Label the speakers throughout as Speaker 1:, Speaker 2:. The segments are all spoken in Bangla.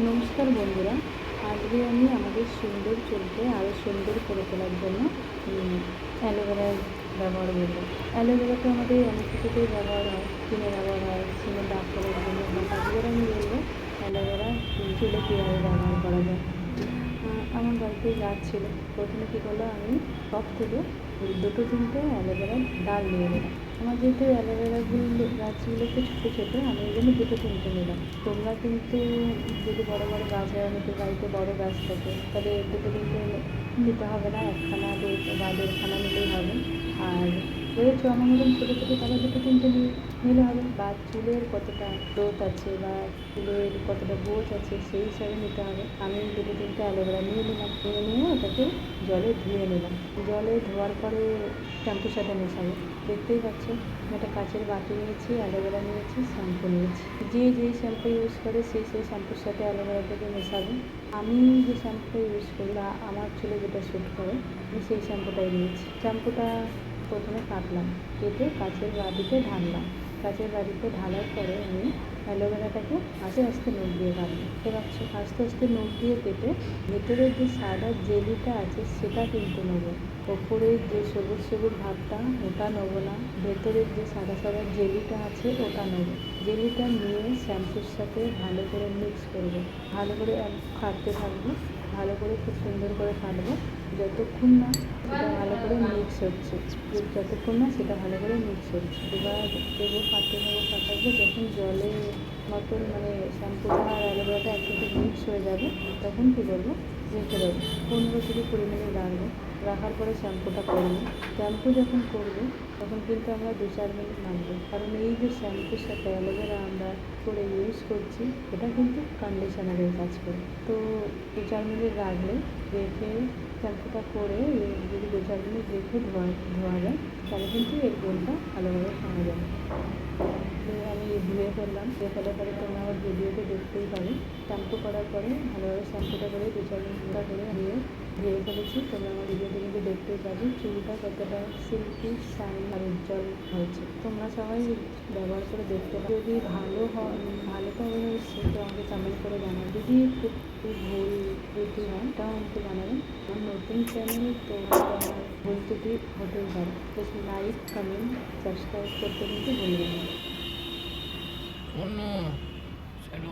Speaker 1: নমস্কার বন্ধুরা, আজকে আমি আমাদের সুন্দর চুলকে আরও সুন্দর করে তোলার জন্য অ্যালোভেরার ব্যবহার করব। অ্যালোভেরা তো আমাদের অনেক কিছুতেই ব্যবহার হয় স্কিনে ব্যবহার হয় স্কিনে দাগ করার জন্য আজকের আমি বলব অ্যালোভেরা চুলে কীভাবে ব্যবহার করা যায়। আমার বাড়িতে গাছ ছিল, প্রথমে কী করল আমি সব থেকে দুটো তিনটে অ্যালোভেরার ডাল নিয়ে নিলাম। আমার যেহেতু অ্যালোভেরাগুলো গাছগুলোকে ছোটো ছোটো, আমি ওই জন্য দুটো তিনটে নিলাম। তোমরা কিন্তু যদি বড়ো বড়ো গাছ হয় অনেকের বাড়িতে বড়ো গাছ থাকে, তাহলে দুটো তিনটে নিতে হবে না, একখানা বা দেড়খানা নিলেই হবে। আর রয়েছে আমার মতন ছোটো ছোটো তারা দুটো তিনটে নিয়ে নিলে হবে বা চুলের কতটা গ্রোথ আছে বা চুলের কতটা গ্রোথ আছে সেই হিসাবে নিতে হবে। আমি দুটো তিনটে অ্যালোভেরা নিয়ে নিলাম, নিয়ে নিয়ে ওটাকে জলে ধুয়ে নিলাম। জলে ধোয়ার পরে শ্যাম্পুর সাথে মেশাবো। দেখতেই পাচ্ছ একটা কাচের বাটি নিয়েছি, অ্যালোভেরা নিয়েছি, শ্যাম্পু নিয়েছি। যে যেই শ্যাম্পু ইউজ করে সেই সেই শ্যাম্পুর সাথে অ্যালোভেরাটাকে মেশাবে। আমি যে শ্যাম্পুটা ইউজ করি আমার চুলে যেটা স্যুট করে, আমি সেই শ্যাম্পুটাই নিয়েছি। শ্যাম্পুটা প্রথমে কাটলাম, কেটে কাচের বাটিতে ঢাললাম। কাচের বাড়িতে ঢালার পরে আমি অ্যালোভেরাটাকে আস্তে আস্তে নখ দিয়ে কাটবো দেখতে পাচ্ছ আস্তে আস্তে নখ দিয়ে কেটে ভেতরের যে সাদা জেলিটা আছে, সেটা কিন্তু নেব। ওপরের যে সবুজ সবুজ ভাবটা, ওটা নেব না। ভেতরের যে সাদা সাদা জেলিটা আছে, ওটা নেব। জেলিটা নিয়ে শ্যাম্পুর সাথে ভালো করে মিক্স করব। ভালো করে কাটতে থাকব, ভালো করে খুব সুন্দর করে কাটবো যতক্ষণ না সেটা ভালো করে মিক্স হচ্ছে, যতক্ষণ না সেটা ভালো করে মিক্স হচ্ছে। এবার দেবো কাটতে থাকব কাটাবো যখন জলে মতন মানে শ্যাম্পুটা আর অ্যালোভেরাটা একসাথে মিক্স হয়ে যাবে, তখন কী করব? রেখে দেবো। পনেরো থেকে কুড়ি মিনিট রাখব। রাখার পরে শ্যাম্পুটা করব শ্যাম্পু যখন করব, তখন কিন্তু আমরা দু চার মিনিট রাখব কারণ এই যে শ্যাম্পুর সাথে অ্যালোভেরা আমরা করে ইউজ করছি, এটা কিন্তু কন্ডিশনারের কাজ করে। তো দু চার মিনিট রাখলে রেখে শ্যাম্পুটা করে যদি দু চার মিনিট রেখে ধোয়া ধোয়া যায়, তাহলে কিন্তু এর গোলটা ভালোভাবে পাওয়া যাবে। ধুয়ে ফেললাম ধুয়ে ফেলার পরে তোমরা আমার ভিডিওতে দেখতেই পাবে। শ্যাম্পু করার পরে ভালোভাবে শ্যাম্পুটা করে দু চার মিনিটটা করে ধুয়ে ধুয়ে ফেলেছি। তোমরা আমার ভিডিওতে কিন্তু দেখতেই পাবে। চুলটা কতটা সিল্কি শাইন আর উজ্জ্বল হয়েছে। তোমরা সবাই ব্যবহার করে দেখতে পারো যদি ভালো হয়, ভালো তো অবশ্যই, তো আমাকে কমেন্ট করে জানাও। যদি একটু ভুল ত্রুটি হয়, তাও আমাকে জানাবেন। আমার নতুন চ্যানেল তো ভুল ত্রুটি হতেই পারে। লাইক কমেন্ট সাবস্ক্রাইব করতে কিন্তু ভুলবেন না।
Speaker 2: 哦，塞路。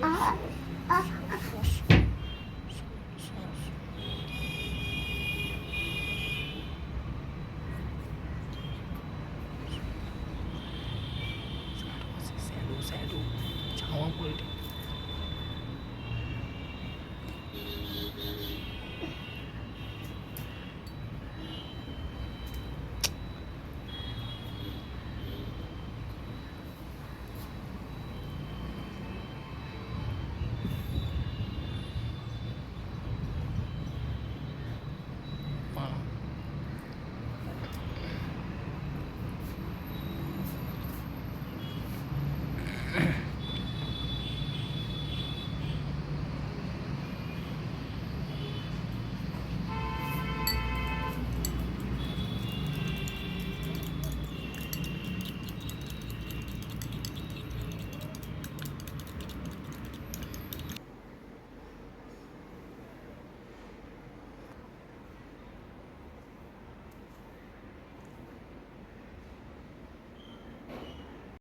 Speaker 2: 啊啊啊！嘘，塞路，塞路，塞路，上网不灵。Yeah.